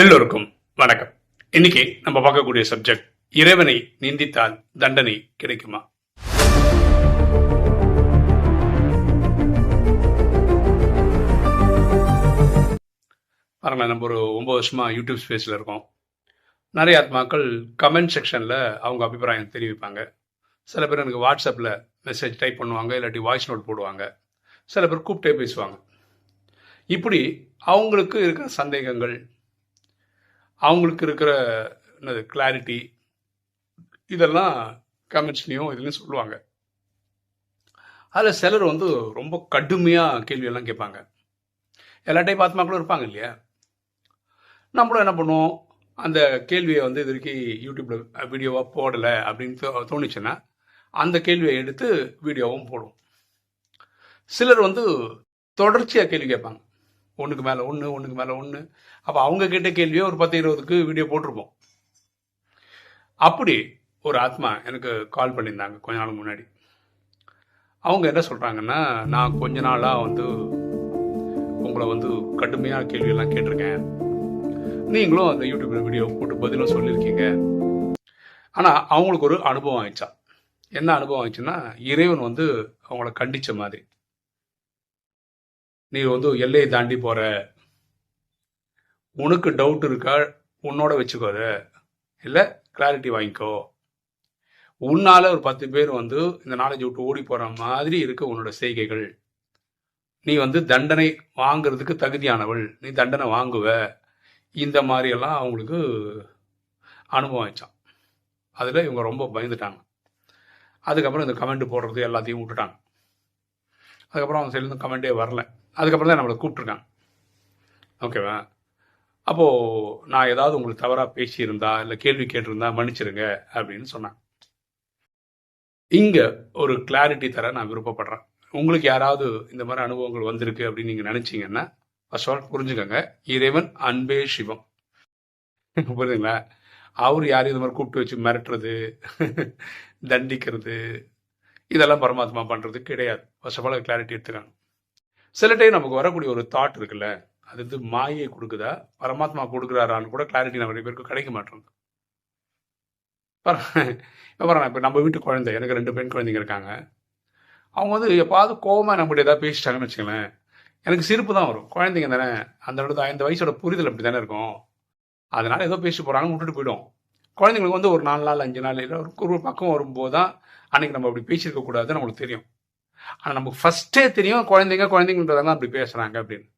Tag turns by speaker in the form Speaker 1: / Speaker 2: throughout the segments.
Speaker 1: எல்லோருக்கும் வணக்கம். இன்னைக்கு நம்ம பார்க்கக்கூடிய சப்ஜெக்ட் இறைவனை நிந்தித்தால் தண்டனை கிடைக்குமா? பாருங்களேன் நம்ம ஒரு ஒன்பது வருஷமா யூடியூப் ஸ்பேஸில் இருக்கோம். நிறைய ஆத்மாக்கள் கமெண்ட் செக்ஷனில் அவங்க அபிப்பிராயம் தெரிவிப்பாங்க. சில பேர் எனக்கு வாட்ஸ்அப்பில் மெசேஜ் டைப் பண்ணுவாங்க இல்லாட்டி வாய்ஸ் நோட் போடுவாங்க. சில பேர் கூப்பிட்டே பேசுவாங்க. இப்படி அவங்களுக்கு இருக்கிற சந்தேகங்கள் அவங்களுக்கு இருக்கிற என்னது கிளாரிட்டி இதெல்லாம் கமெண்ட்ஸ்லேயும் இதுலையும் சொல்லுவாங்க. அதில் சிலர் வந்து ரொம்ப கடுமையாக கேள்வியெல்லாம் கேட்பாங்க. எல்லா டைப் ஆத்மாக்களும் இருப்பாங்க இல்லையா? நம்மளும் என்ன பண்ணுவோம்? அந்த கேள்வியை வந்து இது வரைக்கும் யூடியூப்பில் வீடியோவாக போடலை அப்படின்னு தோ- தோணுச்சுன்னா அந்த கேள்வியை எடுத்து வீடியோவும் போடுவோம். சிலர் வந்து தொடர்ச்சியாக கேள்வி கேட்பாங்க. ஒன்றுக்கு மேலே ஒன்று ஒன்றுக்கு மேலே ஒன்று அப்போ அவங்க கேட்ட கேள்வியை ஒரு பத்து இருபதுக்கு வீடியோ போட்டிருப்போம். அப்படி ஒரு ஆத்மா எனக்கு கால் பண்ணியிருந்தாங்க கொஞ்ச நாள் முன்னாடி. அவங்க என்ன சொல்கிறாங்கன்னா நான் கொஞ்ச நாளாக வந்து உங்களை வந்து கடுமையாக கேள்வியெல்லாம் கேட்டிருக்கேன். நீங்களும் அந்த யூடியூப்பில் வீடியோ போட்டு பதிலும் சொல்லியிருக்கீங்க. ஆனால் அவங்களுக்கு ஒரு அனுபவம் ஆயிடுச்சா என்ன அனுபவம் ஆயிடுச்சுன்னா இறைவன் வந்து அவங்கள கண்டிச்ச மாதிரி. நீ வந்து எல்லையை தாண்டி போற. உனக்கு டவுட் இருக்கா? உன்னோட வச்சுக்கோத இல்லை கிளாரிட்டி வாங்கிக்கோ. உன்னால ஒரு பத்து பேர் வந்து இந்த நாலேஜ் விட்டு ஓடி போற மாதிரி இருக்கு உன்னோட செய்கைகள். நீ வந்து தண்டனை வாங்குறதுக்கு தகுதியானவள். நீ தண்டனை வாங்குவ. இந்த மாதிரியெல்லாம் அவங்களுக்கு அனுபவம் வச்சான். அதில் இவங்க ரொம்ப பயந்துட்டாங்க. அதுக்கப்புறம் இந்த கமெண்ட் போடுறது எல்லாத்தையும் விட்டுட்டாங்க. அதுக்கப்புறம் அவங்க சைட்லேருந்து கமெண்டே வரல. அதுக்கப்புறம் தான் நம்மளை கூப்பிட்ருக்காங்க ஓகேவா அப்போது நான் ஏதாவது உங்களுக்கு தவறாக பேசியிருந்தா இல்லை கேள்வி கேட்டிருந்தா மன்னிச்சிருங்க அப்படின்னு சொன்னாங்க. இங்கே ஒரு கிளாரிட்டி தர நான் விருப்பப்படுறேன். உங்களுக்கு யாராவது இந்த மாதிரி அனுபவங்கள் வந்திருக்கு அப்படின்னு நீங்கள் நினச்சிங்கன்னா ஃபர்ஸ்ட் ஆல் புரிஞ்சுக்கோங்க. இறைவன் அன்பே சிவம். புரியுதுங்களா? அவர் யாரையும் இந்த மாதிரி கூப்பிட்டு வச்சு மிரட்டுறது தண்டிக்கிறது இதெல்லாம் பரமாத்மா பண்ணுறது கிடையாது. ஃபர்ஸ்ட் ஆஃப் ஆல் கிளாரிட்டி எடுத்துக்காங்க சில டைம் நமக்கு வரக்கூடிய ஒரு தாட் இருக்குல்ல அது வந்து மாயை கொடுக்குதா? பரமாத்மா கொடுக்குறாரான்னு கூட கிளாரிட்டி நிறைய பேருக்கு கிடைக்க மாட்டேங்குது பாருங்க இப்போ நம்ம வீட்டு குழந்தை எனக்கு ரெண்டு பெண் குழந்தைங்க இருக்காங்க. அவங்க வந்து எப்பாவது கோவமாக நம்மகிட்ட ஏதாவது பேசிட்டாங்கன்னு வச்சுக்கலேன் எனக்கு சிரிப்பு தான் வரும். குழந்தைங்க தானே அந்த இடத்துல ஐந்து வயசோட புரிதல் அப்படி தானே இருக்கும். அதனால் ஏதோ பேசி போகிறாங்கன்னு விட்டுட்டு போயிடும் குழந்தைங்களுக்கு வந்து ஒரு நாலு நாள் அஞ்சு நாள் இல்லை ஒரு ஒரு பக்கம் வரும்போது தான் அன்னைக்கு நம்ம அப்படி பேசியிருக்க கூடாதுன்னு நம்மளுக்கு தெரியும். ஆனால் நமக்கு ஃபஸ்ட்டே தெரியும் குழந்தைங்க குழந்தைங்கன்றதெல்லாம் அப்படி பேசுகிறாங்க அப்படின்னு.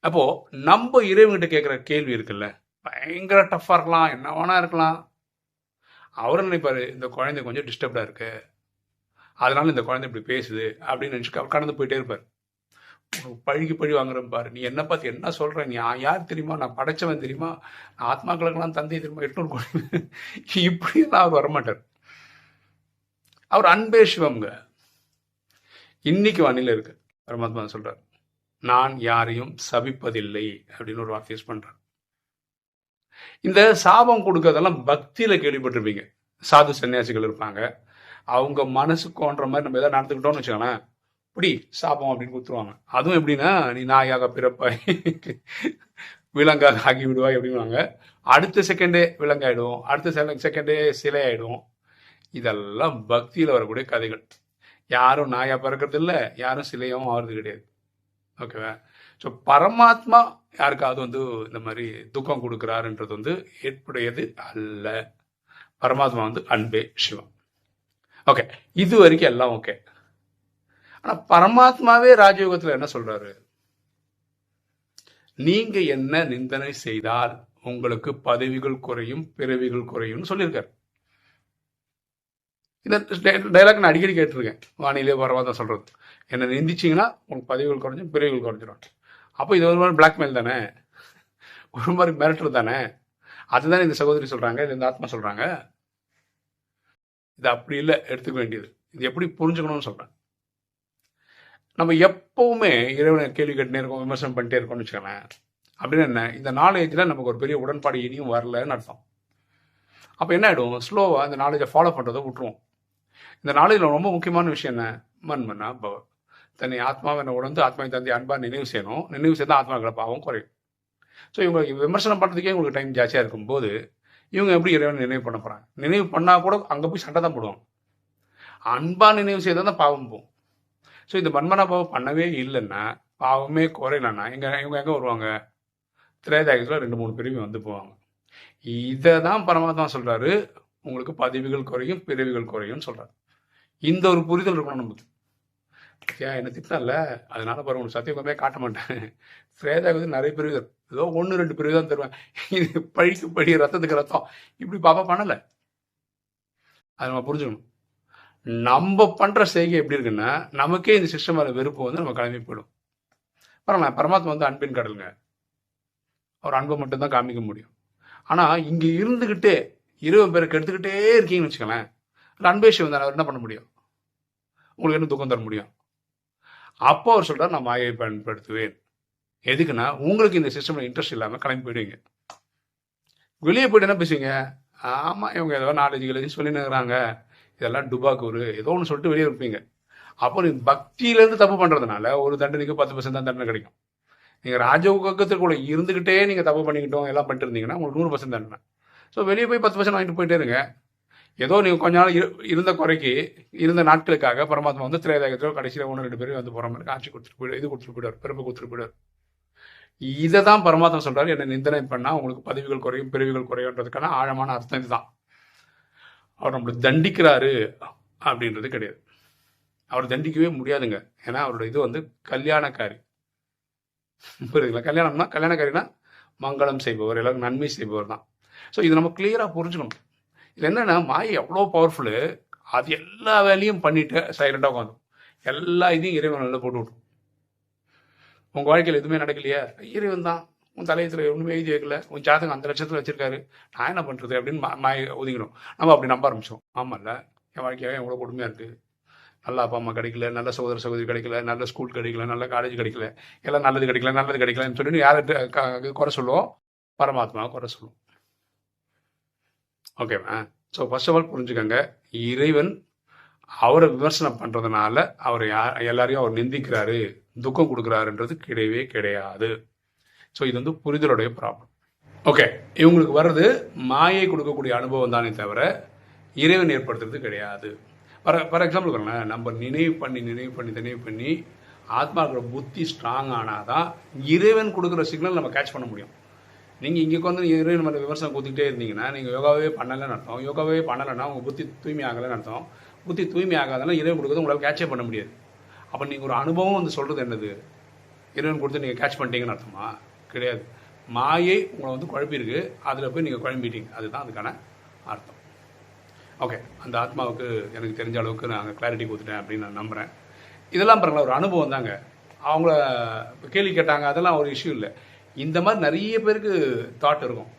Speaker 1: அப்போது நம்ம இறைவன்கிட்ட கேட்குற கேள்வி இருக்குல்ல? பயங்கர டஃப்பாக இருக்கலாம் என்ன வேணா இருக்கலாம். அவரும் நினைப்பாரு இந்த குழந்தை கொஞ்சம் டிஸ்டர்ப்டாக இருக்கு. அதனால இந்த குழந்தை இப்படி பேசுது அப்படின்னு நினச்சி அவர் கடந்து போயிட்டே இருப்பார். பழுகி பழி வாங்குறேன் பாரு. நீ என்ன பார்த்து என்ன சொல்கிற நீ யார் தெரியுமா? நான் படைச்சவன் தெரியுமா? நான் ஆத்மாக்களுக்கெல்லாம் தந்தை தெரியுமா? எட்நூறு கோடி. இப்படியெல்லாம் அவர் வரமாட்டார். அவர் அன்பே சிவம்ங்க. இன்னைக்கு வானில இருக்கு. பரமாத்மா சொல்றார் நான் யாரையும் சபிப்பதில்லை அப்படின்னு ஒரு வார்த்தை யூஸ் பண்றார். இந்த சாபம் கொடுக்கறதெல்லாம் பக்தியில கேள்விப்பட்டிருப்பீங்க. சாது சன்னியாசிகள் இருப்பாங்க. அவங்க மனசுக்கோன்ற கோன்ற மாதிரி நம்ம எதாவது நடந்துக்கிட்டோம்னு வச்சுக்கோங்களேன் இப்படி சாபம் அப்படின்னு கொடுத்துருவாங்க அதுவும் எப்படின்னா நீ நாயாக பிறப்பாய் விலங்காக ஆகி விடுவாய் அப்படின்வாங்க அடுத்த செகண்டே விலங்காயிடும். அடுத்த செகண்டே சிலை ஆயிடும் இதெல்லாம் பக்தியில் வரக்கூடிய கதைகள். யாரும் நாயா பிறக்கிறது இல்லை யாரும் சிலையாகவும் ஆகிறது கிடையாது. ஓகேவா ஸோ பரமாத்மா யாருக்காவது வந்து இந்த மாதிரி துக்கம் கொடுக்குறாருன்றது வந்து ஏற்புடையது அல்ல. பரமாத்மா வந்து அன்பே சிவம். ஓகே இது வரைக்கும் எல்லாம் ஓகே ஆனால் பரமாத்மாவே ராஜயோகத்தில் என்ன சொல்றாரு? நீங்க என்ன நிந்தனை செய்தால் உங்களுக்கு பதவிகள் குறையும் பிறவிகள் குறையும்னு சொல்லியிருக்காரு. இந்த டைலாக் நான் அடிக்கடி கேட்டிருக்கேன். வானிலே பரவாயில்ல சொல்கிறது என்ன நிந்திச்சிங்கன்னா உங்களுக்கு பதவிகள் குறைஞ்சும் பிரிவுகள் குறைஞ்சிரும். அப்போ இது ஒரு மாதிரி பிளாக்மெயில் தானே? ஒரு மாதிரி மிரட்டல் தானே? அதுதானே இந்த சகோதரி சொல்கிறாங்க இது இந்த ஆத்மா சொல்கிறாங்க இது அப்படி இல்லை எடுத்துக்க வேண்டியது. இது எப்படி புரிஞ்சுக்கணும்னு சொல்கிறேன் நம்ம எப்பவுமே இறைவனை கேள்வி கட்டினே இருக்கோம் விமர்சனம் பண்ணிட்டே இருக்கோம்னு வச்சுக்கோங்களேன். அப்படின்னு என்ன? இந்த நாலேஜில் நமக்கு ஒரு பெரிய உடன்பாடு இனியும் வரலன்னு அர்த்தம். அப்போ என்ன ஆகிடும் ஸ்லோவாக இந்த நாலேஜை ஃபாலோ பண்ணுறதை விட்டுருவோம். இந்த நாளில் ரொம்ப முக்கியமான விஷயம் என்ன? மன்மனா பவ தன்னை ஆத்மாவை உணர்ந்து ஆத்மாவை தந்தை அன்பா நினைவு செய்யணும். நினைவு செய்தால் ஆத்மாக்களை பாவம் குறையும். ஸோ இவங்களுக்கு விமர்சனம் பண்ணுறதுக்கே உங்களுக்கு டைம் ஜாஸ்தியாக இருக்கும்போது இவங்க எப்படி இறைவன் நினைவு பண்ண போகிறாங்க நினைவு பண்ணால் கூட அங்கே போய் சண்டை தான் போடுவாங்க. அன்பாக நினைவு செய்தால் தான் பாவம் போகும். ஸோ இந்த மன்மனா பாவம் பண்ணவே இல்லைன்னா பாவமே குறையலன்னா இங்கே இவங்க எங்கே வருவாங்க? திரேதாயத்தில் ரெண்டு மூணு பிரிவு வந்து போவாங்க. இதை தான் பரமாத்மா சொல்கிறாரு உங்களுக்கு பதிவுகள் குறையும் பிரிவுகள் குறையும் சொல்கிறார் இந்த ஒரு புரிதல் இருக்கணும் நமக்கு. ஏன் என்ன திட்டம்ல அதனால பாருங்க உங்களுக்கு சத்தியமே காட்ட மாட்டேன். திரேதாயத்தில் நிறைய பிரிவுகள் ஏதோ ஒன்று ரெண்டு பிரிவு தான் தருவேன். இது பழிக்கு பழி ரத்தத்துக்கு ரத்தம். இப்படி பாப்பா பண்ணலை. அதை நம்ம புரிஞ்சுக்கணும். நம்ம பண்ணுற செய்கை எப்படி இருக்குன்னா நமக்கே இந்த சிஸ்டம் மேல வெறுப்பு வந்து நம்ம கிளம்பி போயிடும். பரவாயில்ல பரமாத்மா வந்து அன்பின் கடலுங்க. அவர் அன்பை மட்டும்தான் காமிக்க முடியும். ஆனால் இங்கே இருந்துக்கிட்டே இருபது பேருக்கு எடுத்துக்கிட்டே இருக்கீங்கன்னு வச்சுக்கோங்களேன். அந்த அன்பேஷி அவர் என்ன பண்ண முடியும்? உங்களுக்கு என்ன துக்கம் தர முடியும்? அப்போ அவர் சொல்கிறார் நான் மாயை பயன்படுத்துவேன். எதுக்குன்னா உங்களுக்கு இந்த சிஸ்டமில் இன்ட்ரெஸ்ட் இல்லாமல் கிளம்பி போயிடுவீங்க. வெளியே போயிட்டு என்ன பேசுவீங்க? ஆமாம் இவங்க ஏதோ நாலேஜ் கிலேஜ் சொல்லின்னு இருக்கிறாங்க இதெல்லாம் டுபாக்கூர் ஏதோ ஒன்று சொல்லிட்டு வெளியே இருப்பீங்க. அப்போ நீ பக்தியிலேருந்து தப்பு பண்ணுறதுனால ஒரு தண்டனைக்கு பத்து பர்சன்ட் தான் தண்டனை கிடைக்கும். நீங்கள் ராஜகத்திற்குள்ளே இருந்துக்கிட்டே நீங்கள் தப்பு பண்ணிக்கிட்டோம் எல்லாம் பண்ணிட்டு இருந்தீங்கன்னா உங்களுக்கு நூறு பர்சன்ட் தண்டனை. ஸோ வெளியே போய் பத்து பர்சன்ட் வாங்கிட்டு போயிட்டே இருங்க. ஏதோ நீங்கள் கொஞ்ச நாள் இரு- இருந்த குறைக்கு இருந்த நாட்களுக்காக பரமாத்மா வந்து திரையதாகத்தில் கடைசியில் ஒன்று ரெண்டு பேரும் வந்து போகிற மாதிரி ஆட்சி கொடுத்துட்டு போயிடு இது கொடுத்துட்டு போயிடுவார் பெருமை கொடுத்துட்டு போயிடுவார். இதை தான் பரமாத்மா சொல்றாரு என்னை நிந்தனை பண்ணால் உங்களுக்கு பதவிகள் குறையும் பிரிவுகள் குறையுன்றதுக்கான ஆழமான அர்த்தம் இதுதான். அவர் நம்மளை தண்டிக்கிறாரு அப்படின்றது கிடையாது. அவர் தண்டிக்கவே முடியாதுங்க. ஏன்னா அவரோட இது வந்து கல்யாணக்காரி. புரியுதுங்களா? கல்யாணம்னா கல்யாணக்காரினா மங்களம் செய்பவர் எல்லாருக்கும் நன்மை செய்பவர் தான். ஸோ இது நம்ம கிளியராக புரிஞ்சுக்கணும். இது என்னன்னா மாயை எவ்வளோ பவர்ஃபுல்லு அது எல்லா வேலையும் பண்ணிட்டு சைலண்டாக உட்காந்து எல்லா இதையும் இறைவன் நல்லா போட்டு விட்ரும் உங்கள் வாழ்க்கையில் எதுவுமே நடக்கலையா? இறைவன் தான். உன் தலையத்தில் ஒன்றுமே எழுதி வைக்கல. உன் ஜாதகம் அந்த லட்சத்தில் வச்சிருக்காரு. நான் என்ன பண்ணுறது அப்படின்னு மா- மாயை ஒதுங்கிடும் நம்ம அப்படி நம்ப ஆரம்பிச்சோம் ஆமாம்ல என் வாழ்க்கையாக எவ்வளோ கொடுமையாக இருக்குது நல்ல அப்பா அம்மா கிடைக்கல நல்ல சகோதர சகோதரி கிடைக்கல நல்ல ஸ்கூல் கிடைக்கல நல்ல காலேஜ் கிடைக்கல எல்லாம் நல்லது கிடைக்கல நல்லது கிடைக்கலன்னு சொல்லிட்டு யாரை குறை சொல்லுவோம்? பரமாத்மா குறை சொல்லுவோம். ஓகேவா ஸோ ஃபர்ஸ்ட் ஆஃப் ஆல் புரிஞ்சுக்கோங்க. இறைவன் அவரை விமர்சனம் பண்ணுறதுனால அவர் யார் எல்லாரையும் அவர் நிந்திக்கிறாரு. துக்கம் கொடுக்குறாருன்றது கிடையவே கிடையாது. ஸோ இது வந்து புரிதலுடைய ப்ராப்ளம் ஓகே இவங்களுக்கு வர்றது மாயை கொடுக்கக்கூடிய அனுபவம் தானே தவிர இறைவன் ஏற்படுத்துறது கிடையாது. ஃபார் ஃபார் எக்ஸாம்பிள் பாருங்களேன் நம்ம நினைவு பண்ணி நினைவு பண்ணி நினைவு பண்ணி ஆத்மாவோட புத்தி ஸ்ட்ராங் ஆனாதான் இறைவன் கொடுக்குற சிக்னல் நம்ம கேட்ச் பண்ண முடியும். நீங்கள் இங்கே வந்து இறைவன் மேலே விமர்சனம் கொடுத்துக்கிட்டே இருந்தீங்கன்னா நீங்கள் யோகாவே பண்ணலைன்னு அர்த்தம். யோகாவே பண்ணலைன்னா உங்கள் புத்தி தூய்மை ஆகலைன்னு அர்த்தம். புத்தி தூய்மை ஆகாதனா இறைவன் கொடுக்குறது உங்களால் கேட்சே பண்ண முடியாது. அப்போ நீங்கள் ஒரு அனுபவம் வந்து சொல்கிறது என்னது? இறைவன் கொடுத்து நீங்கள் கேட்ச் பண்ணிட்டீங்கன்னு அர்த்தமா? கிடையாது. மாயை உங்களை வந்து குழப்பியிருக்கு. அதில் போய் நீங்கள் குழம்பிட்டீங்க. அதுதான் அதுக்கான அர்த்தம். ஓகே அந்த ஆத்மாவுக்கு எனக்கு தெரிஞ்ச அளவுக்கு நான் கிளாரிட்டி கொடுத்துட்டேன் அப்படின்னு நான் நம்புகிறேன் இதெல்லாம் பாருங்களேன் ஒரு அனுபவம் தாங்க. அவங்கள கேள்வி கேட்டாங்க அதெல்லாம் ஒரு இஷ்யூ இல்லை. இந்த மாதிரி நிறைய பேருக்கு தாட் இருக்கும்.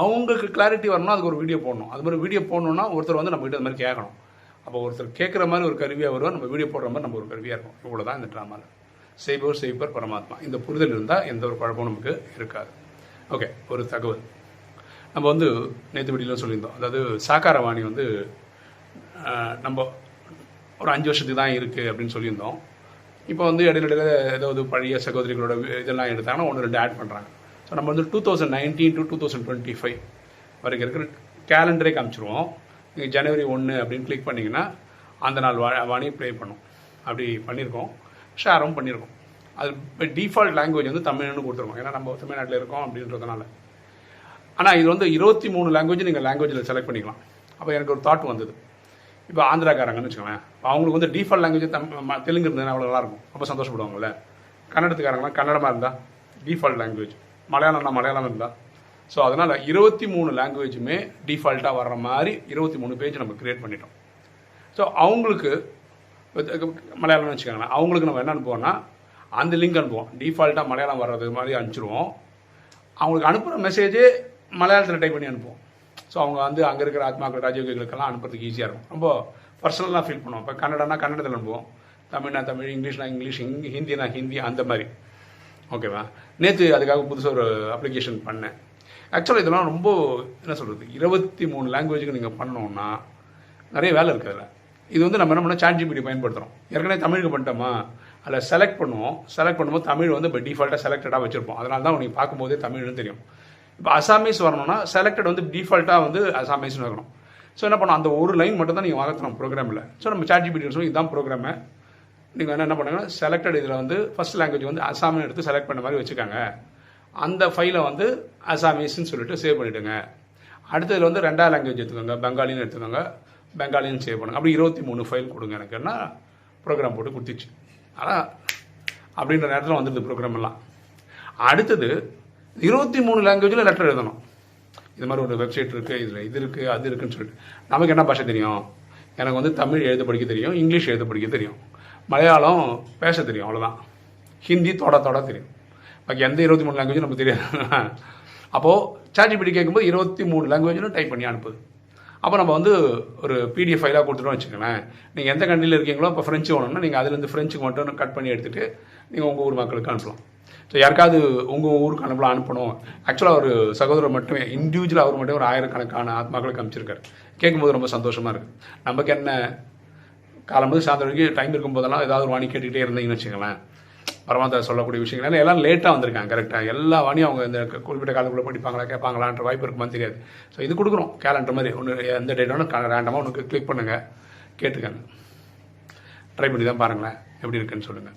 Speaker 1: அவங்களுக்கு கிளாரிட்டி வரணும்னா அதுக்கு ஒரு வீடியோ போடணும். அது மாதிரி வீடியோ போடணும்னா ஒருத்தர் வந்து நம்ம கிட்ட அந்த மாதிரி கேட்கணும். அப்போ ஒருத்தர் கேட்குற மாதிரி ஒரு கருவியாக வரும் நம்ம வீடியோ போடுற மாதிரி நம்ம ஒரு கருவியாக இருக்கும். இவ்வளோ தான் இந்த ட்ராமாவில் செய்பவர் செய்பவர் பரமாத்மா. இந்த புரிதல் இருந்தால் எந்த ஒரு குழப்பமும் நமக்கு இருக்காது. ஓகே ஒரு தகவல். நம்ம வந்து நேற்று வீடியோவில் சொல்லியிருந்தோம். அதாவது சாக்காரவாணி வந்து நம்ம ஒரு அஞ்சு வருஷத்துக்கு தான் இருக்குது அப்படின்னு சொல்லியிருந்தோம். இப்போ வந்து இடையில இடையில ஏதாவது பழைய சகோதரிகளோட இதெல்லாம் எடுத்தாங்கன்னா ஒன்று ரெண்டு ஆட் பண்ணுறாங்க ஸோ நம்ம வந்து two thousand nineteen to two thousand twenty five வரைக்கும் இருக்கிற கேலண்டரே காமிச்சிருவோம். நீங்கள் ஜனவரி ஒன்று அப்படின்னு கிளிக் பண்ணிங்கன்னா அந்த நாள் வா வாணி ப்ளே பண்ணும். அப்படி பண்ணியிருக்கோம் ஷேரும் பண்ணியிருக்கோம் அது டிஃபால்ட் லாங்குவேஜ் வந்து தமிழ்னு கொடுத்துருக்கோம். ஏன்னா நம்ம தமிழ்நாட்டில் இருக்கோம் அப்படின்றதுனால. ஆனால் இது வந்து இருபத்தி மூணு லாங்குவேஜ் நீங்கள் லாங்குவேஜில் செலக்ட் பண்ணிக்கலாம். அப்போ எனக்கு ஒரு தாட் வந்தது. இப்போ ஆந்திராக்காரங்கன்னு வச்சுக்கோங்களேன். இப்போ அவங்களுக்கு வந்து டிஃபால்ட் லாங்குவேஜ் தம் தெலுங்கு இருந்ததுன்னா அவ்வளோ நல்லாயிருக்கும் ரொம்ப சந்தோஷப்படுவாங்கல்ல. கன்னடத்துக்காரங்களாம் கன்னடமாக இருந்தால் டிஃபால்ட் லாங்குவேஜ் மலையாளம்னா மலையாளம் இருந்தால் ஸோ அதனால் இருபத்தி மூணு லாங்குவேஜுமே டிஃபால்ட்டாக வர்ற மாதிரி இருபத்தி மூணு பேஜ் நம்ம க்ரியேட் பண்ணிட்டோம். ஸோ அவங்களுக்கு மலையாளம்னு வச்சுக்கோங்களேன் அவங்களுக்கு நம்ம என்ன அனுப்புவோம்னா அந்த லிங்க் அனுப்புவோம். டிஃபால்ட்டாக மலையாளம் வர்றது மாதிரி அனுப்பிச்சிருவோம். அவங்களுக்கு அனுப்புகிற மெசேஜே மலையாளத்தில் டைப் பண்ணி அனுப்புவோம். ஸோ அவங்க வந்து அங்கே இருக்கிற ஆத்மாக்கள் ராஜயோகிகளுக்கெல்லாம் அனுப்புறதுக்கு ஈஸியாக இருக்கும். ரொம்ப பர்சனலாக ஃபீல் பண்ணுவோம். இப்போ கன்னடனா கன்னடத்தில் அனுப்புவோம். தமிழ்னா தமிழ் இங்கிலீஷ்னா இங்கிலீஷ் ஹிந்தி ஹிந்தினா ஹிந்தி அந்த மாதிரி. ஓகேவா நேற்று அதுக்காக புதுசாக ஒரு அப்ளிகேஷன் பண்ணேன். ஆக்சுவலாக இதெல்லாம் ரொம்ப என்ன சொல்கிறது இருபத்தி மூணு லாங்குவேஜுக்கு நீங்கள் பண்ணோன்னா நிறைய வேலை இருக்குது அதில். இது வந்து நம்ம என்ன பண்ண சாட் ஜிபிடி பயன்படுத்துகிறோம் ஏற்கனவே தமிழுக்கு பண்ணிட்டோமா? அதில் செலக்ட் பண்ணுவோம். செலக்ட் பண்ணும்போது தமிழ் வந்து இப்போ டிஃபால்ட்டாக செலக்டடாக வச்சுருப்போம். அதனால தான் உங்களுக்கு பார்க்கும்போதே தமிழ்னு தெரியும். இப்போ அசாமீஸ் வரணும்னா செலக்டட் வந்து டிஃபால்ட்டாக வந்து அசாமீஸ்னு வரணும் ஸோ என்ன பண்ணணும்? அந்த ஒரு லைன் மட்டும் தான் நீங்கள் வளர்த்தணும் ப்ரோக்ராமில் ஸோ நம்ம சாட் ஜிபிடி சொல்லி இதுதான் ப்ரோக்ராமு நீங்கள் என்ன என்ன பண்ணுங்க? செலக்டட் இதில் வந்து ஃபர்ஸ்ட் லாங்குவேஜ் வந்து அசாமின்னு எடுத்து செலக்ட் பண்ண மாதிரி வச்சுக்காங்க. அந்த ஃபைலை வந்து அசாமீஸ்ன்னு சொல்லிட்டு சேவ் பண்ணிவிடுங்க அடுத்ததில் வந்து ரெண்டாவது லாங்குவேஜ் எடுத்துக்கோங்க பெங்காலின்னு எடுத்துக்கோங்க. பெங்காலின்னு சேவ் பண்ணுங்க. அப்படி இருபத்தி மூணு ஃபைல் கொடுங்க எனக்குன்னா ப்ரோக்ராம் போட்டு கொடுத்துச்சு. ஆனால் அப்படின்ற நேரத்தில் வந்துடுது ப்ரோக்ராம் எல்லாம். அடுத்தது இருபத்தி மூணு லாங்குவேஜில் லெட்டர் எழுதணும். இது மாதிரி ஒரு வெப்சைட் இருக்குது இதில் இது இருக்குது அது இருக்குன்னு சொல்லிட்டு. நமக்கு என்ன பாஷை தெரியும்? எனக்கு வந்து தமிழ் எழுத படிக்க தெரியும் இங்கிலீஷ் எழுத படிக்க தெரியும். மலையாளம் பேச தெரியும் அவ்வளோதான் ஹிந்தி தொட தொட தெரியும். பாக்கி எந்த இருபத்தி மூணு லாங்குவேஜும் நமக்கு தெரியாது. அப்போது சாட்ஜிபிடி கேட்கும்போது இருபத்தி மூணு லாங்குவேஜிலும் டைப் பண்ணி அனுப்புது அப்போ நம்ம வந்து ஒரு பிடிஎஃப் ஃபைலாக கொடுத்துட்டோம் வச்சுக்கோங்களேன். நீங்கள் எந்த கண்ட்ரியில் இருக்கீங்களோ இப்போ ஃப்ரெஞ்சு வேணும்னா நீங்கள் அதுலேருந்து ஃப்ரெஞ்சுக்கு மட்டும் கட் பண்ணி எடுத்துகிட்டு நீங்கள் உங்கள் ஊர் மக்களுக்கு அனுப்பலாம். ஸோ யாருக்காவது உங்கள் ஊருக்கு அனுப்பலாம் அனுப்பணும். ஆக்சுவலாக ஒரு சகோதரர் மட்டுமே இண்டிவிஜுவலாக அவர் மட்டும் ஒரு ஆயிரக்கணக்கான ஆத்மாக்களுக்கு அமைச்சிருக்காரு கேட்கும்போது ரொம்ப சந்தோஷமாக இருக்குது நமக்கு என்ன? காலம்போது சாயந்தரம் வரைக்கும் டைம் இருக்கும் போதெல்லாம் ஏதாவது ஒரு வாணி கேட்டுக்கிட்டே இருந்தீங்கன்னு வச்சுங்களேன் பரமாத்மா சொல்லக்கூடிய விஷயங்கள். ஏன்னா எல்லாம் லேட்டாக வந்திருக்காங்க கரெக்டாக எல்லா வாணியும் அவங்க இந்த குறிப்பிட்ட காலத்துக்குள்ளே படிப்பாங்களா கேட்பாங்களான்ற வாய்ப்பு இருக்குமான்னு தெரியாது. ஸோ இது கொடுக்குறோம். கேலண்டர் மாதிரி ஒன்று எந்த டேட்டாலும் ரேண்டமாக ஒன்று கிளிக் பண்ணுங்கள் கேட்டுக்கங்க. ட்ரை பண்ணி தான் பாருங்களேன். எப்படி இருக்குன்னு சொல்லுங்கள்